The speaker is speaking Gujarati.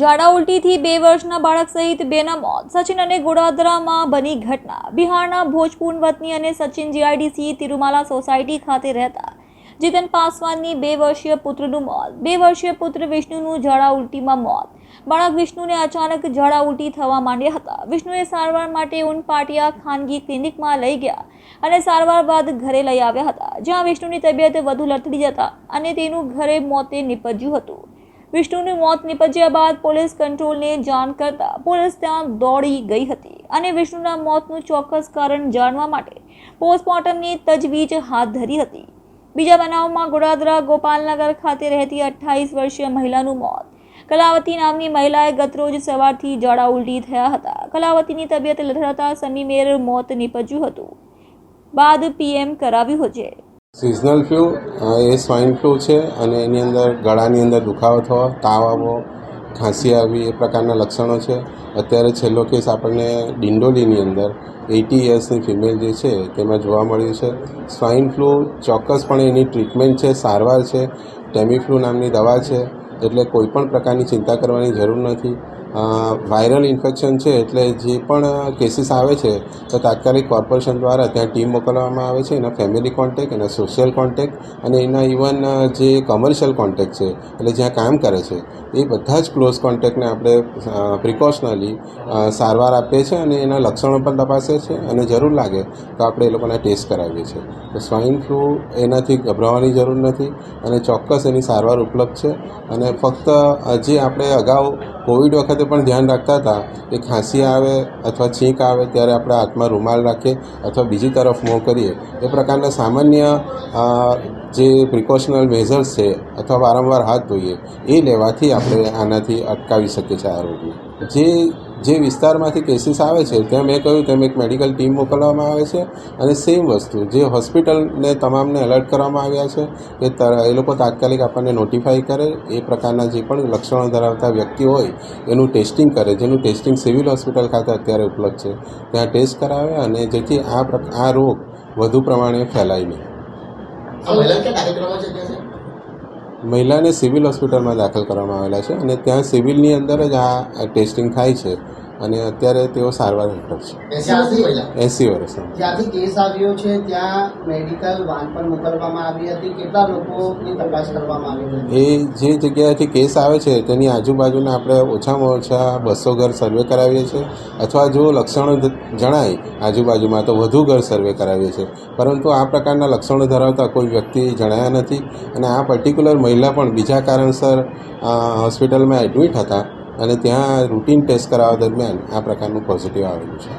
ઝાડા ઉલટીથી બે વર્ષના બાળક સહિત બેના મોત. સચિન અને ગોડાદરામાં બની ઘટના. બિહારના ભોજપુર વતની અને સચિન જીઆઈડીસી તિરુમાલા સોસાયટી ખાતે રહેતા. જીતન પાસવાનની બે વર્ષીય પુત્રનું મોત. બે વર્ષીય પુત્ર વિષ્ણુનું ઝાડા ઉલટીમાં મોત. બાળક વિષ્ણુને અચાનક ઝાડા ઉલટી થવા માંડ્યા હતા. વિષ્ણુએ સારવાર માટે ઉન પાટિયા ખાનગી ક્લિનિકમાં લઈ ગયા અને સારવાર બાદ ઘરે લઈ આવ્યા હતા, જ્યાં વિષ્ણુની તબિયત વધુ લથડી જતા અને તેનું ઘરે મોતે નિપજ્યું હતું. વિષ્ણુનું મોત નિપજ્યા બાદ પોલીસ કંટ્રોલને જાણ કરતા પોલીસ ત્યાં દોડી ગઈ હતી અને વિષ્ણુના મોતનું ચોક્કસ કારણ જાણવા માટે પોસ્ટમોર્ટમની તજવીજ હાથ ધરી હતી. બીજા બનાવમાં ગોડાદરા ગોપાલનગર ખાતે રહેતી અઠ્ઠાવીસ વર્ષીય મહિલાનું મોત. કલાવતી નામની મહિલાએ ગતરોજ સવારથી ઝાડા ઉલટી થયા હતા. કલાવતીની તબિયત લથડતા સમીમેર મોત નીપજ્યું હતું. બાદ પીએમ કરાવ્યું છે સિઝનલ ફ્લૂ એ સ્વાઇન ફ્લૂ છે અને એની અંદર ગળાની અંદર દુખાવો થવો, તાવ આવવો, ખાંસી આવી એ પ્રકારના લક્ષણો છે. અત્યારે છેલ્લો કેસ આપણને ડિંડોલીની અંદર એટી યર્સની ફિમેલ જે છે તેમાં જોવા મળ્યું છે. સ્વાઇન ફ્લૂ ચોક્કસપણે એની ટ્રીટમેન્ટ છે, સારવાર છે. ટેમીફ્લુ નામની દવા છે, એટલે કોઈપણ પ્રકારની ચિંતા કરવાની જરૂર નથી. વાયરલ ઇન્ફેક્શન છે એટલે જે પણ કેસીસ આવે છે, તો તાત્કાલિક કોર્પોરેશન દ્વારા ત્યાં ટીમ મોકલવામાં આવે છે, એના ફેમિલી કોન્ટેક એના સોશિયલ કોન્ટેક અને એના ઇવન જે કમર્શિયલ કોન્ટેક છે, એટલે જ્યાં કામ કરે છે, એ બધા જ ક્લોઝ કોન્ટેક્ટને આપણે પ્રિકોશનલી સારવાર આપીએ છીએ અને એના લક્ષણો પણ તપાસીએ છીએ અને જરૂર લાગે તો આપણે એ લોકોના ટેસ્ટ કરાવીએ છીએ. તો સ્વાઇન ફ્લૂ એનાથી ગભરાવાની જરૂર નથી અને ચોક્કસ એની સારવાર ઉપલબ્ધ છે અને ફક્ત જે આપણે અગાઉ કોવિડ વખતે પણ ધ્યાન રાખતા હતા કે ખાંસી આવે અથવા છીંક આવે ત્યારે આપણે હાથમાં રૂમાલ રાખીએ અથવા બીજી તરફ મોં કરીએ. એ પ્રકારના સામાન્ય જે પ્રિકોશનલ મેઝર્સ છે અથવા વારંવાર હાથ ધોઈએ, એ લેવાથી આપણે આનાથી અટકાવી શકીએ છીએ આ રોગને જે જે વિસ્તારમાંથી કેસીસ આવે છે ત્યાં મેં કહ્યું, તેમ એક મેડિકલ ટીમ મોકલવામાં આવે છે અને સેમ વસ્તુ, જે હોસ્પિટલને તમામને એલર્ટ કરવામાં આવ્યા છે કે એ લોકો તાત્કાલિક આપણને નોટિફાઈ કરે, એ પ્રકારના જે પણ લક્ષણો ધરાવતા વ્યક્તિ હોય, એનું ટેસ્ટિંગ કરે, જેનું ટેસ્ટિંગ સિવિલ હોસ્પિટલ ખાતે અત્યારે ઉપલબ્ધ છે. ત્યાં ટેસ્ટ કરાવે અને જેથી આ આ રોગ વધુ પ્રમાણે ફેલાય નહીં. મહિલાને સિવિલ હોસ્પિટલમાં દાખલ કરવામાં આવેલા છે અને ત્યાં સિવિલની અંદર જ આ ટેસ્ટિંગ થાય છે. અને અત્યારે તેઓ સારવાર હેઠળ છે. એસી વર્ષ જ્યાંથી કેસ આવ્યો છે ત્યાં મેડિકલ વાન પણ મોકલવામાં આવી હતી. કેટલા લોકોની તપાસ કરવામાં આવી એ જે જગ્યાએથી કેસ આવે છે તેની આજુબાજુના આપણે ઓછામાં ઓછા બસો ઘર સર્વે કરાવીએ છીએ. અથવા જો લક્ષણો જણાય આજુબાજુમાં તો વધુ ઘર સર્વે કરાવીએ છીએ. પરંતુ આ પ્રકારના લક્ષણો ધરાવતા કોઈ વ્યક્તિ જણાયા નથી. અને આ પર્ટિક્યુલર મહિલા પણ બીજા કારણસર હોસ્પિટલમાં એડમિટ હતા. અને ત્યાં રૂટીન ટેસ્ટ કરાવવા દરમિયાન આ પ્રકારનું પોઝિટિવ આવેલું છે.